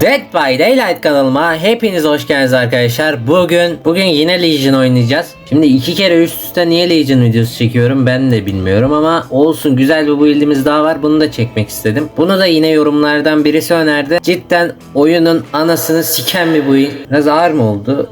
Dead by Daylight kanalıma hepiniz hoş geldiniz arkadaşlar. Bugün bugün yine Legion oynayacağız. Şimdi iki kere üst üste niye Legion videosu çekiyorum ben de bilmiyorum ama olsun güzel bir build'imiz daha var. Bunu da çekmek istedim. Bunu da yine yorumlardan birisi önerdi. Cidden oyunun anasını siken bir build. Biraz ağır mı oldu?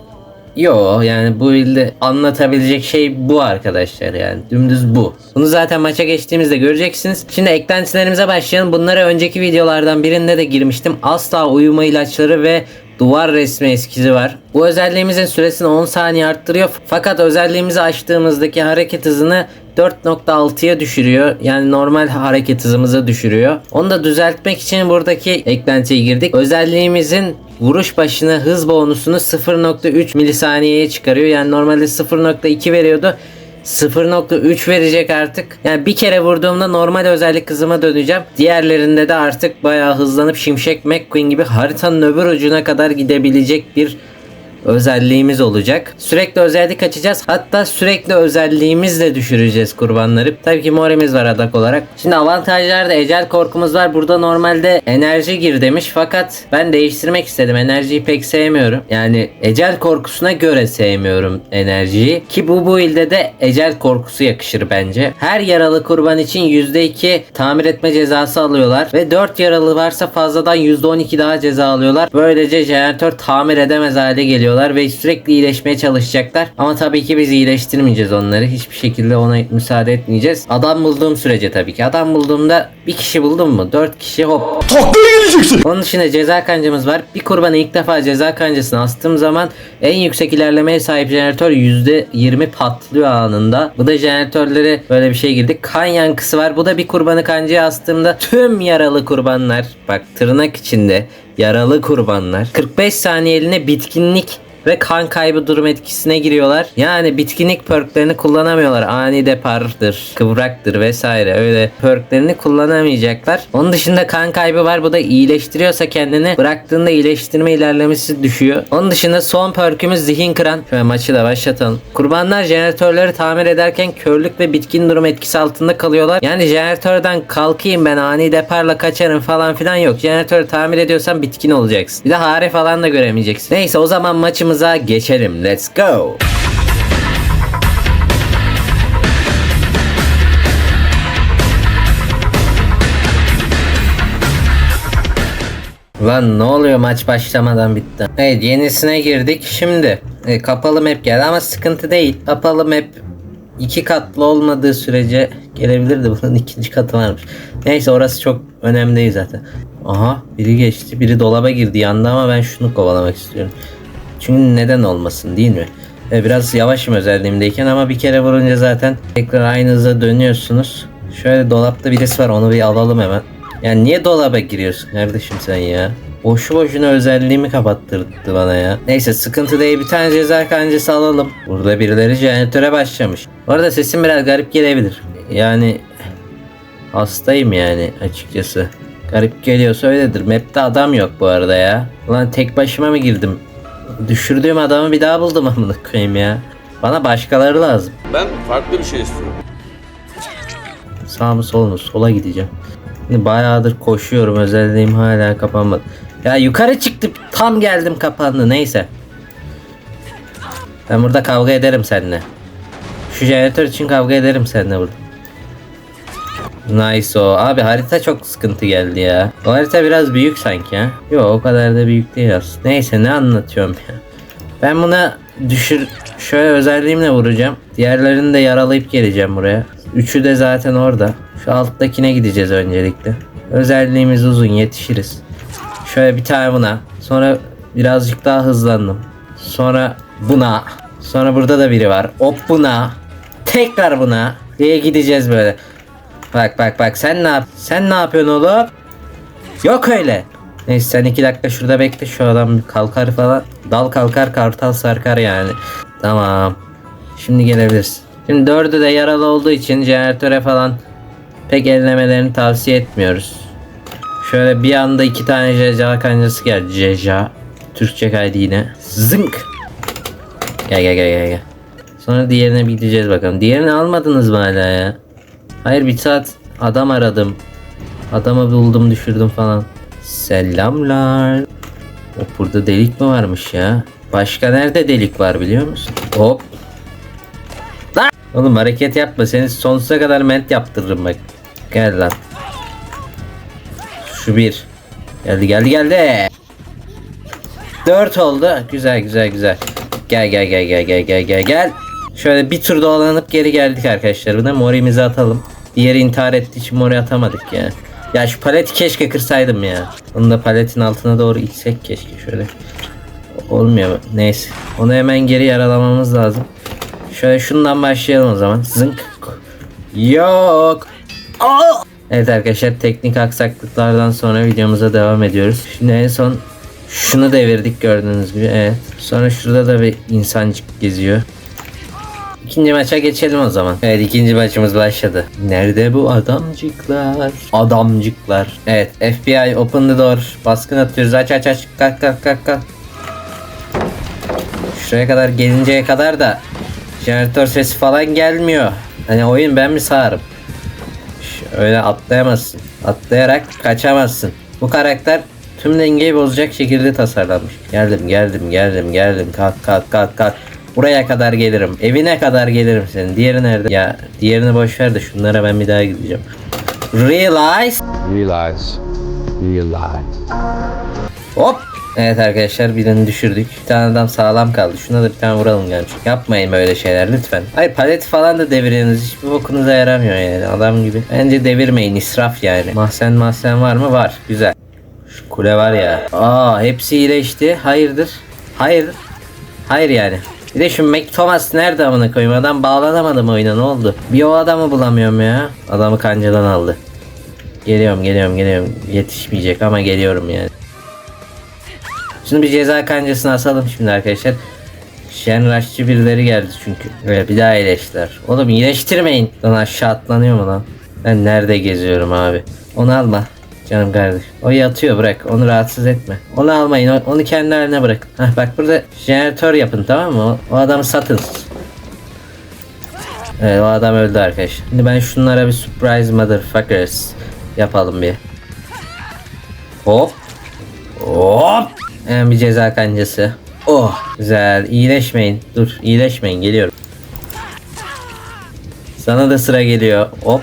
Yo yani bu ilde anlatabilecek şey bu arkadaşlar yani dümdüz bu. Bunu zaten maça geçtiğimizde göreceksiniz. Şimdi eklentilerimize başlayalım. Bunlara önceki videolardan birinde de girmiştim. Asla uyuma ilaçları ve duvar resmi eskizi var. Bu özelliğimizin süresini 10 saniye arttırıyor. Fakat özelliğimizi açtığımızdaki hareket hızını 4.6'ya düşürüyor. Yani normal hareket hızımıza düşürüyor. Onu da düzeltmek için buradaki eklentiye girdik. Özelliğimizin vuruş başına hız bonusunu 0.3 milisaniyeye çıkarıyor. Yani normalde 0.2 veriyordu. 0.3 verecek artık. Yani bir kere vurduğumda normal özellik hızıma döneceğim. Diğerlerinde de artık bayağı hızlanıp Şimşek McQueen gibi haritanın öbür ucuna kadar gidebilecek bir özelliğimiz olacak. Sürekli özellik açacağız. Hatta sürekli özelliğimizle düşüreceğiz kurbanları. Tabii ki morimiz var adak olarak. Şimdi avantajlarda ecel korkumuz var. Burada normalde enerji gir demiş. Fakat ben değiştirmek istedim. Enerjiyi pek sevmiyorum. Yani ecel korkusuna göre sevmiyorum enerjiyi. Ki bu bu ilde de ecel korkusu yakışır bence. Her yaralı kurban için %2 tamir etme cezası alıyorlar. Ve 4 yaralı varsa fazladan %12 daha ceza alıyorlar. Böylece jeneratör tamir edemez hale geliyorlar ve sürekli iyileşmeye çalışacaklar. Ama tabii ki biz iyileştirmeyeceğiz onları. Hiçbir şekilde ona müsaade etmeyeceğiz. Adam bulduğum sürece tabii ki. Adam bulduğumda bir kişi buldum mu? 4 kişi hop Taklaya geleceksin. onun dışında ceza kancamız var. Bir kurbanı ilk defa ceza kancasına astığım zaman en yüksek ilerlemeye sahip jeneratör %20 patlıyor anında. Bu da jeneratörlere böyle bir şey girdi. Kan yankısı var. Bu da bir kurbanı kancaya astığımda tüm yaralı kurbanlar bak tırnak içinde yaralı kurbanlar. 45 saniye eline bitkinlik ve kan kaybı durum etkisine giriyorlar. Yani bitkinlik perklerini kullanamıyorlar. Ani depardır, kıvraktır vesaire. Öyle perklerini kullanamayacaklar. Onun dışında kan kaybı var. Bu da iyileştiriyorsa kendini bıraktığında iyileştirme ilerlemesi düşüyor. Onun dışında son perkümüz zihin kıran. Şöyle maçı da başlatalım. Kurbanlar jeneratörleri tamir ederken körlük ve bitkin durum etkisi altında kalıyorlar. Yani jeneratörden kalkayım ben ani deparla kaçarım falan filan yok. Jeneratörü tamir ediyorsan bitkin olacaksın. Bir de hare falan da göremeyeceksin. Neyse o zaman maçımıza geçelim. Let's go. Lan ne oluyor maç başlamadan bitti. Evet yenisine girdik. Şimdi e, kapalı map geldi ama sıkıntı değil. Kapalı map iki katlı olmadığı sürece gelebilirdi. Bunun ikinci katı varmış. Neyse orası çok önemli değil zaten. Aha biri geçti. Biri dolaba girdi yandı ama ben şunu kovalamak istiyorum. Çünkü neden olmasın değil mi? E, biraz yavaşım özelliğimdeyken ama bir kere vurunca zaten tekrar aynı hıza dönüyorsunuz. Şöyle dolapta birisi var onu bir alalım hemen. Yani niye dolaba giriyorsun kardeşim sen ya? Boşu boşuna özelliğimi kapattırdı bana ya. Neyse sıkıntı değil bir tane ceza kancası alalım. Burada birileri jeneratöre başlamış. Bu arada sesim biraz garip gelebilir. Yani hastayım yani açıkçası. Garip geliyorsa öyledir. Map'te adam yok bu arada ya. Ulan tek başıma mı girdim? Düşürdüğüm adamı bir daha buldum amına koyayım ya. Bana başkaları lazım. Ben farklı bir şey istiyorum. Sağ mı sol mu? Sola gideceğim. Şimdi bayağıdır koşuyorum. Özelliğim hala kapanmadı. Ya yukarı çıktım. Tam geldim kapandı. Neyse. Ben burada kavga ederim seninle. Şu jeneratör için kavga ederim seninle burada. Nice o. Abi harita çok sıkıntı geldi ya. O harita biraz büyük sanki ha. Yok o kadar da büyük değil aslında. Neyse ne anlatıyorum ya. Ben buna düşür şöyle özelliğimle vuracağım. Diğerlerini de yaralayıp geleceğim buraya. Üçü de zaten orada. Şu alttakine gideceğiz öncelikle. Özelliğimiz uzun yetişiriz. Şöyle bir tane buna. Sonra birazcık daha hızlandım. Sonra buna. Sonra burada da biri var. Hop buna. Tekrar buna. Diye gideceğiz böyle. Bak bak bak sen ne yap? Sen ne yapıyorsun oğlum? Yok öyle. Neyse sen iki dakika şurada bekle şu adam kalkar falan. Dal kalkar kartal sarkar yani. Tamam. Şimdi gelebiliriz. Şimdi dördü de yaralı olduğu için jeneratöre falan pek ellemelerini tavsiye etmiyoruz. Şöyle bir anda iki tane ceca kancası geldi. Ceca. Türkçe kaydı yine. Zınk. Gel gel gel gel gel. Sonra diğerine bir gideceğiz bakalım. Diğerini almadınız mı hala ya? Hayır bir saat adam aradım. Adamı buldum düşürdüm falan. Selamlar. O burada delik mi varmış ya? Başka nerede delik var biliyor musun? Hop. Lan! Oğlum hareket yapma. Seni sonsuza kadar ment yaptırırım bak. Gel lan. Şu bir. Geldi geldi geldi. Dört oldu. Güzel güzel güzel. Gel gel gel gel gel gel gel gel. Şöyle bir tur dolanıp geri geldik arkadaşlar. Buna morimizi atalım. Diğeri intihar ettiği için mori atamadık ya. Ya şu paleti keşke kırsaydım ya. Onu da paletin altına doğru itsek keşke şöyle. Olmuyor. Neyse. Onu hemen geri yaralamamız lazım. Şöyle şundan başlayalım o zaman. Zınk. Yok. Aa! Evet arkadaşlar teknik aksaklıklardan sonra videomuza devam ediyoruz. Şimdi en son şunu devirdik gördüğünüz gibi. Evet. Sonra şurada da bir insancık geziyor. İkinci maça geçelim o zaman. Evet ikinci maçımız başladı. Nerede bu adamcıklar? Adamcıklar. Evet FBI open the door. Baskın atıyoruz. Aç aç aç. Kalk kalk kalk kalk. Şuraya kadar gelinceye kadar da jeneratör sesi falan gelmiyor. Hani oyun ben mi sağırım? Öyle atlayamazsın. Atlayarak kaçamazsın. Bu karakter tüm dengeyi bozacak şekilde tasarlanmış. Geldim geldim geldim geldim. Kalk kalk kalk kalk. Buraya kadar gelirim. Evine kadar gelirim senin. Diğeri nerede? Ya diğerini boş ver de şunlara ben bir daha gideceğim. Realize. Realize. Realize. Hop. Evet arkadaşlar birini düşürdük. Bir tane adam sağlam kaldı. Şuna da bir tane vuralım genç. Yapmayın böyle şeyler lütfen. Hayır palet falan da deviriyorsunuz. Hiçbir bokunuza yaramıyor yani adam gibi. Bence devirmeyin israf yani. Mahzen mahzen var mı? Var. Güzel. Şu kule var ya. Aa hepsi iyileşti. Hayırdır? Hayır. Hayır yani. Bir de şu Mac Thomas nerede amına koyayım? Adam bağlanamadı mı oyuna ne oldu? Bir o adamı bulamıyorum ya. Adamı kancadan aldı. Geliyorum geliyorum geliyorum. Yetişmeyecek ama geliyorum yani. Şimdi bir ceza kancasını asalım şimdi arkadaşlar. Şenraşçı birileri geldi çünkü. Öyle bir daha iyileştiler. Oğlum iyileştirmeyin. Lan aşağı atlanıyor mu lan? Ben nerede geziyorum abi? Onu alma. Canım kardeş. O yatıyor bırak. Onu rahatsız etme. Onu almayın. Onu kendi haline bırakın. Heh, bak burada jeneratör yapın tamam mı? O, adamı satın. Evet o adam öldü arkadaşlar. Şimdi ben şunlara bir surprise motherfuckers yapalım bir. Hop. Hop. Hemen bir ceza kancası. Oh. Güzel. İyileşmeyin. Dur. iyileşmeyin. Geliyorum. Sana da sıra geliyor. Hop.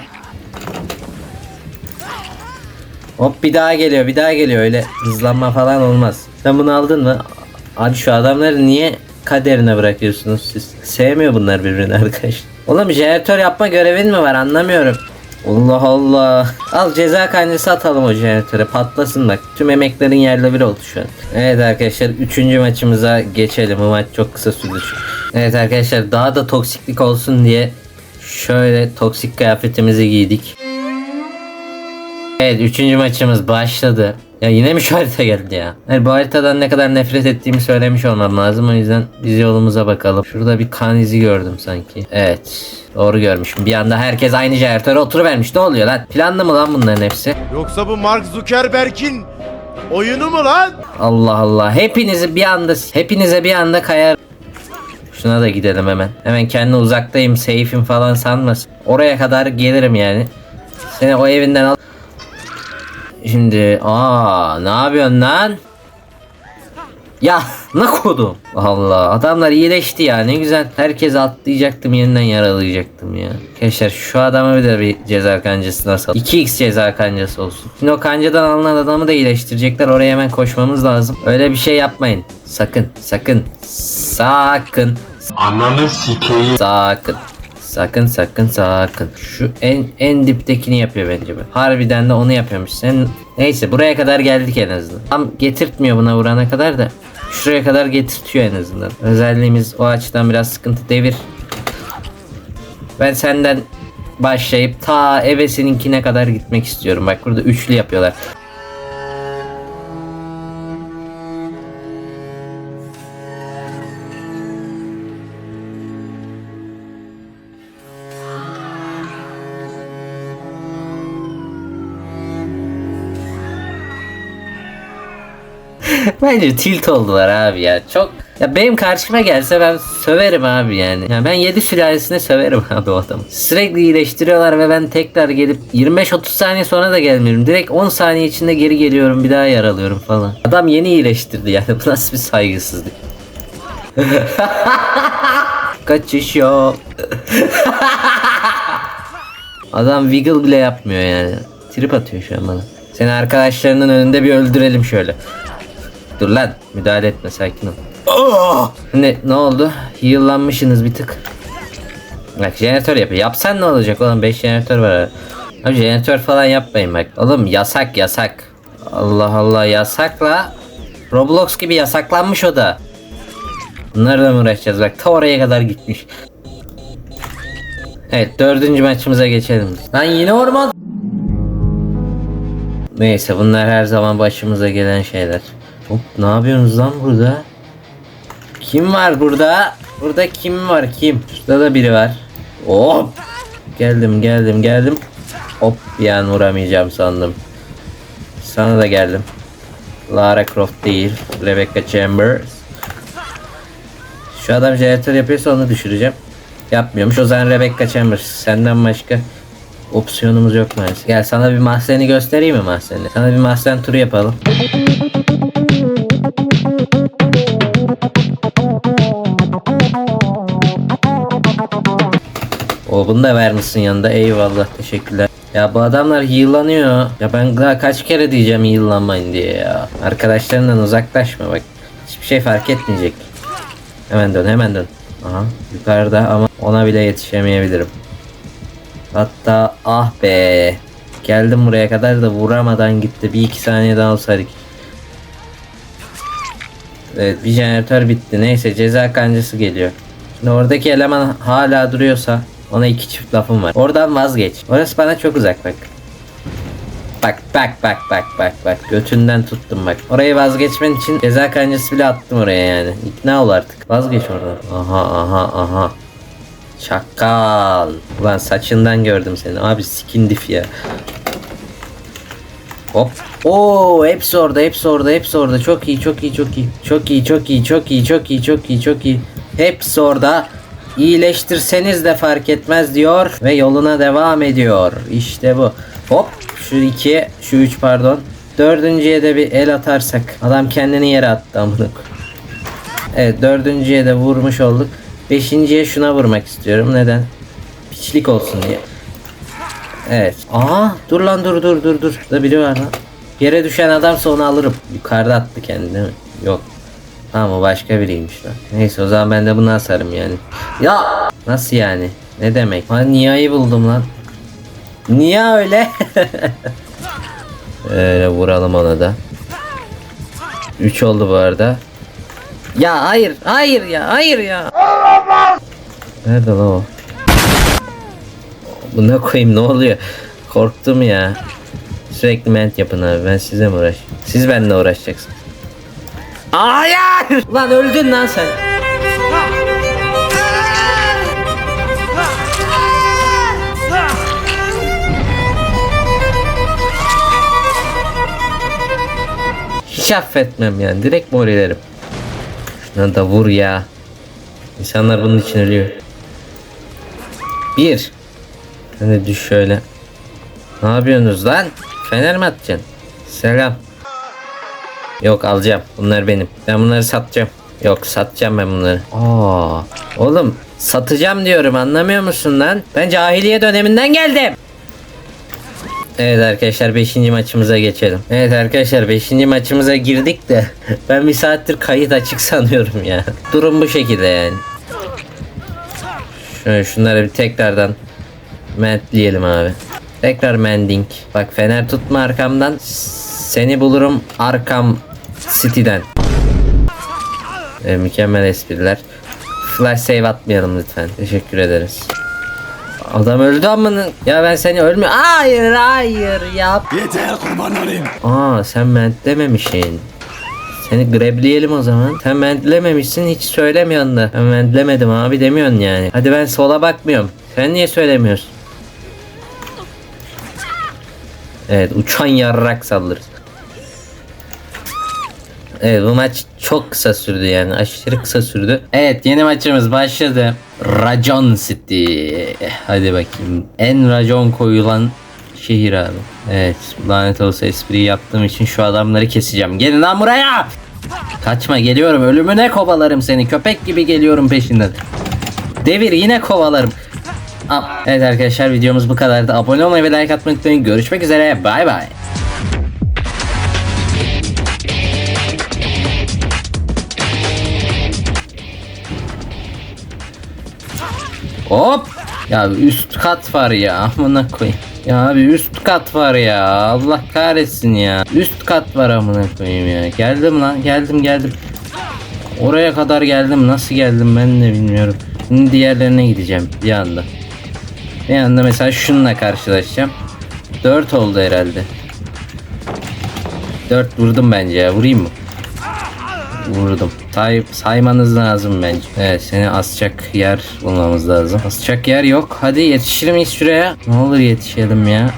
Hop bir daha geliyor. Bir daha geliyor. Öyle hızlanma falan olmaz. Sen bunu aldın mı? Abi şu adamları niye kaderine bırakıyorsunuz siz? Sevmiyor bunlar birbirini arkadaş. Oğlum jeneratör yapma görevin mi var anlamıyorum. Allah Allah. Al ceza kancası atalım o jeneratöre patlasın bak. Tüm emeklerin yerle bir oldu şu an. Evet arkadaşlar 3. maçımıza geçelim. Bu maç çok kısa sürdü. Evet arkadaşlar daha da toksiklik olsun diye şöyle toksik kıyafetimizi giydik. Evet 3. maçımız başladı. Ya yine mi şu harita geldi ya? Hayır, bu haritadan ne kadar nefret ettiğimi söylemiş olmam lazım. O yüzden biz yolumuza bakalım. Şurada bir kan izi gördüm sanki. Evet. Doğru görmüşüm. Bir anda herkes aynı jeneratöre oturuvermiş. Ne oluyor lan? Planlı mı lan bunların hepsi? Yoksa bu Mark Zuckerberg'in oyunu mu lan? Allah Allah. Hepinizi bir anda hepinize bir anda kayar. Şuna da gidelim hemen. Hemen kendi uzaktayım, safe'im falan sanmasın. Oraya kadar gelirim yani. Seni o evinden al. Şimdi aa ne yapıyorsun lan? Ya ne kodum? Allah adamlar iyileşti ya ne güzel. Herkes atlayacaktım yeniden yaralayacaktım ya. Arkadaşlar şu adama bir de bir ceza kancası nasıl? 2x ceza kancası olsun. Şimdi o kancadan alınan adamı da iyileştirecekler. Oraya hemen koşmamız lazım. Öyle bir şey yapmayın. Sakın sakın sakın Ananı sikeyim. Sakın. Sakın sakın sakın. Şu en en diptekini yapıyor bence bu. Harbiden de onu yapıyormuş. Sen neyse buraya kadar geldik en azından. Tam getirtmiyor buna vurana kadar da şuraya kadar getirtiyor en azından. Özelliğimiz o açıdan biraz sıkıntı devir. Ben senden başlayıp ta ebesininkine kadar gitmek istiyorum. Bak burada üçlü yapıyorlar. Bence tilt oldular abi ya. Çok Ya benim karşıma gelse ben söverim abi yani. Ya ben 7 sülalesine söverim abi o adamı. Sürekli iyileştiriyorlar ve ben tekrar gelip 25-30 saniye sonra da gelmiyorum. Direkt 10 saniye içinde geri geliyorum bir daha yaralıyorum falan. Adam yeni iyileştirdi yani bu nasıl bir saygısızlık. Kaçış yok. Adam wiggle bile yapmıyor yani. Trip atıyor şu an bana. Seni arkadaşlarının önünde bir öldürelim şöyle. Dur lan müdahale etme sakin ol. Ne, ne oldu? Heal'lanmışsınız bir tık. Bak jeneratör yapıyor. Yapsan ne olacak oğlum? 5 jeneratör var. Abi jeneratör falan yapmayın bak. Oğlum yasak yasak. Allah Allah yasakla. Roblox gibi yasaklanmış o da. Bunlarla mı uğraşacağız? Bak ta oraya kadar gitmiş. Evet dördüncü maçımıza geçelim. Lan yine orman. Neyse bunlar her zaman başımıza gelen şeyler. Hop ne yapıyorsunuz lan burada? Kim var burada? Burada kim var kim? Şurada da biri var. Hop. Geldim geldim geldim. Hop bir an vuramayacağım sandım. Sana da geldim. Lara Croft değil. Rebecca Chambers. Şu adam jeneratör yapıyorsa onu düşüreceğim. Yapmıyormuş. O zaman Rebecca Chambers. Senden başka opsiyonumuz yok maalesef. Gel sana bir mahzeni göstereyim mi mahzeni? Sana bir mahzen turu yapalım. O bunu da vermişsin yanında. Eyvallah teşekkürler. Ya bu adamlar heal'lanıyor. Ya ben daha kaç kere diyeceğim heal'lanmayın diye ya. Arkadaşlarından uzaklaşma bak. Hiçbir şey fark etmeyecek. Hemen dön hemen dön. Aha yukarıda ama ona bile yetişemeyebilirim. Hatta ah be. Geldim buraya kadar da vuramadan gitti. Bir iki saniye daha olsaydık. Evet bir jeneratör bitti. Neyse ceza kancası geliyor. Şimdi oradaki eleman hala duruyorsa ona iki çift lafım var. Oradan vazgeç. Orası bana çok uzak bak. Bak bak bak bak bak bak götünden tuttum bak. Orayı vazgeçmen için ceza kancası bile attım oraya yani. İkna ol artık. Vazgeç oradan. Aha aha aha. Çakal. Ulan saçından gördüm seni. Abi skin diff ya. Hop. Oo hepsi orada, hepsi orada, hepsi orada. Çok iyi, çok iyi, çok iyi. Çok iyi, çok iyi, çok iyi, çok iyi, çok iyi, çok iyi. Hepsi orada. İyileştirseniz de fark etmez diyor ve yoluna devam ediyor. İşte bu. Hop. Şu iki, şu üç pardon. Dördüncüye de bir el atarsak. Adam kendini yere attı amına. Evet dördüncüye de vurmuş olduk. Beşinciye şuna vurmak istiyorum. Neden? Piçlik olsun diye. Evet. Aa dur lan dur dur dur dur. Burada biri var lan. Yere düşen adamsa onu alırım. Yukarıda attı kendini? Yok. Tamam o başka biriymiş lan. Neyse o zaman ben de bunu asarım yani. Ya nasıl yani? Ne demek? Ha Nia'yı buldum lan. Niye öyle? Öyle vuralım ona da. 3 oldu bu arada. Ya hayır, hayır ya, hayır ya. Nerede lan o? Buna koyayım ne oluyor? Korktum ya. Sürekli ment yapın abi ben size mi uğraş? Siz benimle uğraşacaksınız. Hayır! Lan öldün lan sen. Hiç affetmem yani. Direkt morilerim. Şuna da vur ya. İnsanlar bunun için ölüyor. Bir. Sen de düş şöyle. Ne yapıyorsunuz lan? Fener mi atacaksın? Selam. Yok alacağım. Bunlar benim. Ben bunları satacağım. Yok satacağım ben bunları. Aa, oğlum satacağım diyorum anlamıyor musun lan? Ben cahiliye döneminden geldim. Evet arkadaşlar 5. maçımıza geçelim. Evet arkadaşlar 5. maçımıza girdik de ben bir saattir kayıt açık sanıyorum ya. Durum bu şekilde yani. Şöyle şunları bir tekrardan mentleyelim abi. Tekrar mending. Bak fener tutma arkamdan. Seni bulurum arkam City'den. Ee, mükemmel espriler. Flash save atmayalım lütfen. Teşekkür ederiz. Adam öldü amına. Ya ben seni ölmüyor. Hayır hayır yap. Yeter kurban olayım. Aa sen mentlememişsin. Seni grebleyelim o zaman. Sen mentlememişsin hiç söylemiyorsun da. Ben mentlemedim abi demiyorsun yani. Hadi ben sola bakmıyorum. Sen niye söylemiyorsun? Evet uçan yarrak saldırır. Evet bu maç çok kısa sürdü yani aşırı kısa sürdü. Evet yeni maçımız başladı. Racon City. Hadi bakayım. En racon koyulan şehir abi. Evet lanet olsa espriyi yaptığım için şu adamları keseceğim. Gelin lan buraya. Kaçma geliyorum ölümüne kovalarım seni. Köpek gibi geliyorum peşinden. Devir yine kovalarım. Al. Evet arkadaşlar videomuz bu kadardı. Abone olmayı ve like atmayı unutmayın. Görüşmek üzere. Bay bay. Hop. Ya üst kat var ya. Amına koyayım. Ya abi üst kat var ya. Allah kahretsin ya. Üst kat var amına koyayım ya. Geldim lan. Geldim geldim. Oraya kadar geldim. Nasıl geldim ben de bilmiyorum. Şimdi diğerlerine gideceğim bir anda. Bir anda mesela şununla karşılaşacağım. 4 oldu herhalde. 4 vurdum bence ya. Vurayım mı? Vurdum. Say saymanız lazım bence. Evet seni asacak yer bulmamız lazım. Asacak yer yok. Hadi yetişir miyiz şuraya? Ne olur yetişelim ya.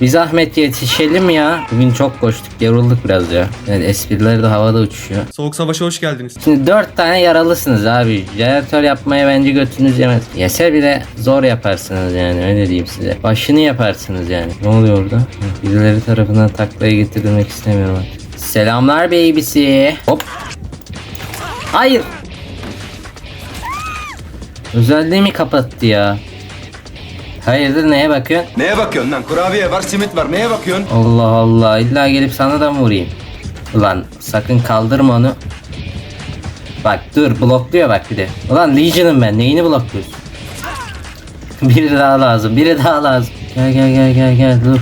Bir zahmet yetişelim ya. Bugün çok koştuk. Yorulduk biraz ya. Evet espriler de havada uçuşuyor. Soğuk Savaş'a hoş geldiniz. Şimdi dört tane yaralısınız abi. Jeneratör yapmaya bence götünüz yemez. Yese bile zor yaparsınız yani öyle diyeyim size. Başını yaparsınız yani. Ne oluyor orada? Birileri tarafından taklaya getirilmek istemiyorum artık. Selamlar babysi. Hop. Hayır. Özelliğimi kapattı ya. Hayırdır neye bakıyorsun? Neye bakıyorsun lan? Kurabiye var, simit var. Neye bakıyorsun? Allah Allah illa gelip sana da mı vurayım? Ulan sakın kaldırma onu. Bak dur blokluyor bak bir de. Ulan Legion'ım ben neyini blokluyorsun? biri daha lazım biri daha lazım. Gel gel gel gel gel dur.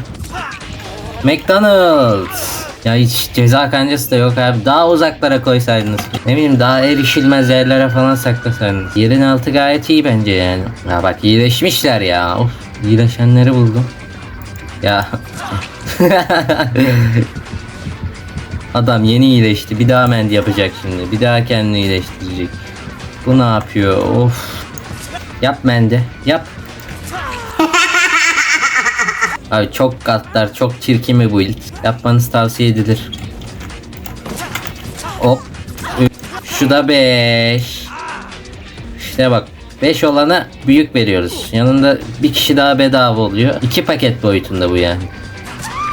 McDonald's. Ya hiç ceza kancası da yok abi. Daha uzaklara koysaydınız. Ne bileyim daha erişilmez yerlere falan saklasaydınız. Yerin altı gayet iyi bence yani. Ya bak iyileşmişler ya. Of iyileşenleri buldum. Ya. Adam yeni iyileşti. Bir daha mendi yapacak şimdi. Bir daha kendini iyileştirecek. Bu ne yapıyor? Of. Yap mendi. Yap. Abi çok katlar, çok çirkin bir build. Yapmanız tavsiye edilir. Hop. Şu da 5. İşte bak 5 olana büyük veriyoruz. Yanında bir kişi daha bedava oluyor. 2 paket boyutunda bu yani.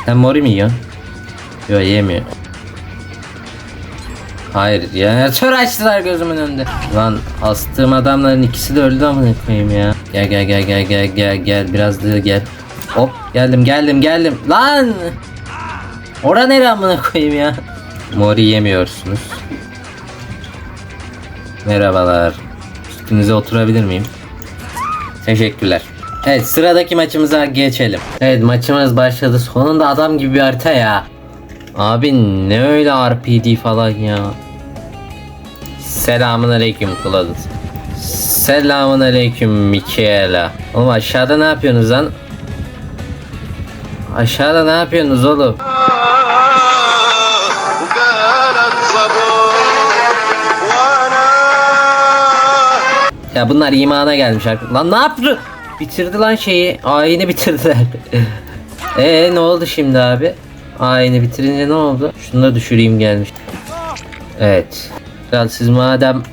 Sen mori mi yiyorsun? Yok yemiyor. Hayır jeneratör açtılar gözümün önünde. Lan astığım adamların ikisi de öldü amına koyayım ya. Gel gel gel gel gel gel gel biraz daha gel. Hop geldim geldim geldim. Lan! Ora nere amına koyayım ya? Mori yemiyorsunuz. Merhabalar. Üstünüze oturabilir miyim? Teşekkürler. Evet sıradaki maçımıza geçelim. Evet maçımız başladı. Sonunda adam gibi bir harita ya. Abi ne öyle RPD falan ya. Selamun aleyküm Kılavuz. Selamun aleyküm Mikaela. Oğlum aşağıda ne yapıyorsunuz lan? Aşağıda ne yapıyorsunuz oğlum? Ya bunlar imana gelmiş artık. Lan ne yaptı? Bitirdi lan şeyi. Ayini bitirdiler. Ee ne oldu şimdi abi? Ayini bitirince ne oldu? Şunu da düşüreyim gelmiş. Evet. Kral siz madem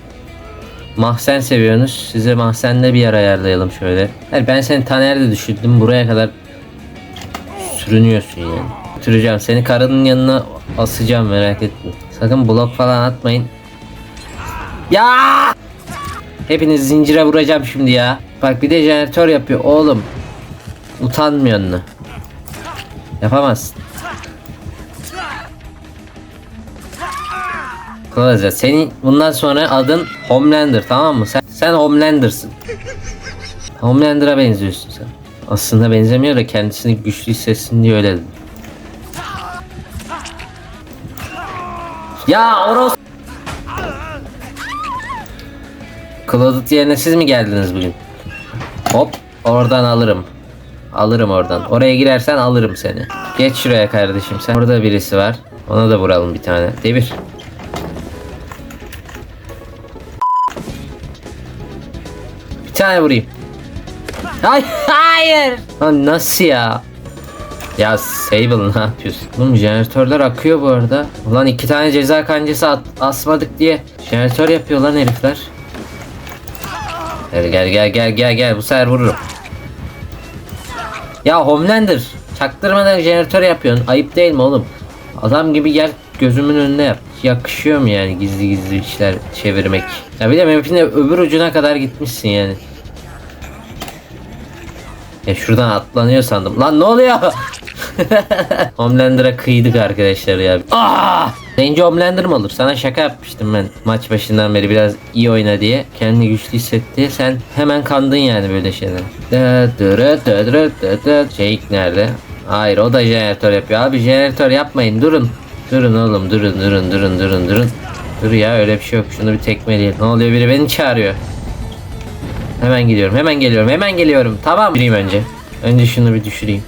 mahzen seviyorsunuz size mahzenle bir yer ayarlayalım şöyle. Hayır ben seni Taner'de düşürdüm buraya kadar sürünüyorsun yani. Götüreceğim seni karının yanına asacağım merak etme. Sakın blok falan atmayın. Ya! Hepiniz zincire vuracağım şimdi ya. Bak bir de jeneratör yapıyor oğlum. Utanmıyor mu? Yapamazsın. Kılaca senin bundan sonra adın Homelander tamam mı? Sen, sen Homelander'sın. Homelander'a benziyorsun sen. Aslında benzemiyor da kendisini güçlü hissetsin diye öyle dedim. Ya Oros Clouded yerine siz mi geldiniz bugün? Hop oradan alırım. Alırım oradan. Oraya girersen alırım seni. Geç şuraya kardeşim sen. Orada birisi var. Ona da vuralım bir tane. Devir. Bir tane vurayım. Hayır. Lan nasıl ya? Ya Sable ne yapıyorsun? Oğlum jeneratörler akıyor bu arada. Ulan iki tane ceza kancası at- asmadık diye jeneratör yapıyor lan herifler. Gel gel gel gel gel gel bu sefer vururum. Ya Homelander çaktırmadan jeneratör yapıyorsun. Ayıp değil mi oğlum? Adam gibi gel gözümün önüne yap. Yakışıyor mu yani gizli gizli işler çevirmek? Ya bir de öbür ucuna kadar gitmişsin yani. Ya şuradan atlanıyor sandım. Lan ne oluyor? Homelander'a kıydık arkadaşlar ya. Aa! Zenci Homelander mı olur? Sana şaka yapmıştım ben maç başından beri biraz iyi oyna diye. Kendini güçlü hissetti. Sen hemen kandın yani böyle şeyler. Jake nerede? Hayır o da jeneratör yapıyor. Abi jeneratör yapmayın durun. Durun oğlum durun durun durun durun durun. Dur ya öyle bir şey yok. Şunu bir tekmeleyin. Ne oluyor biri beni çağırıyor. Hemen gidiyorum. Hemen geliyorum. Hemen geliyorum. Tamam. Düşüreyim önce. Önce şunu bir düşüreyim.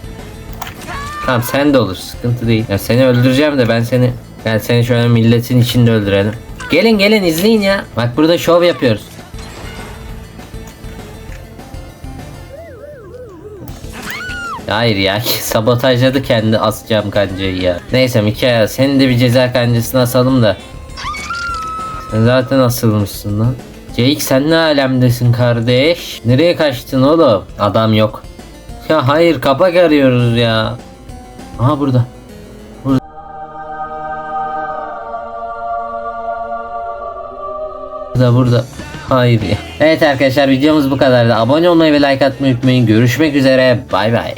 Tamam sen de olur. Sıkıntı değil. Ya seni öldüreceğim de ben seni ben seni şöyle milletin içinde öldürelim. Gelin gelin izleyin ya. Bak burada şov yapıyoruz. Hayır ya sabotajladı kendi asacağım kancayı ya. Neyse Mikael senin de bir ceza kancasını asalım da. Sen zaten asılmışsın lan. Jake sen ne alemdesin kardeş? Nereye kaçtın oğlum? Adam yok. Ya hayır kapak arıyoruz ya. Aha burada. Burada. Burada burada. Hayır ya. Evet arkadaşlar videomuz bu kadardı. Abone olmayı ve like atmayı unutmayın. Görüşmek üzere. Bay bay.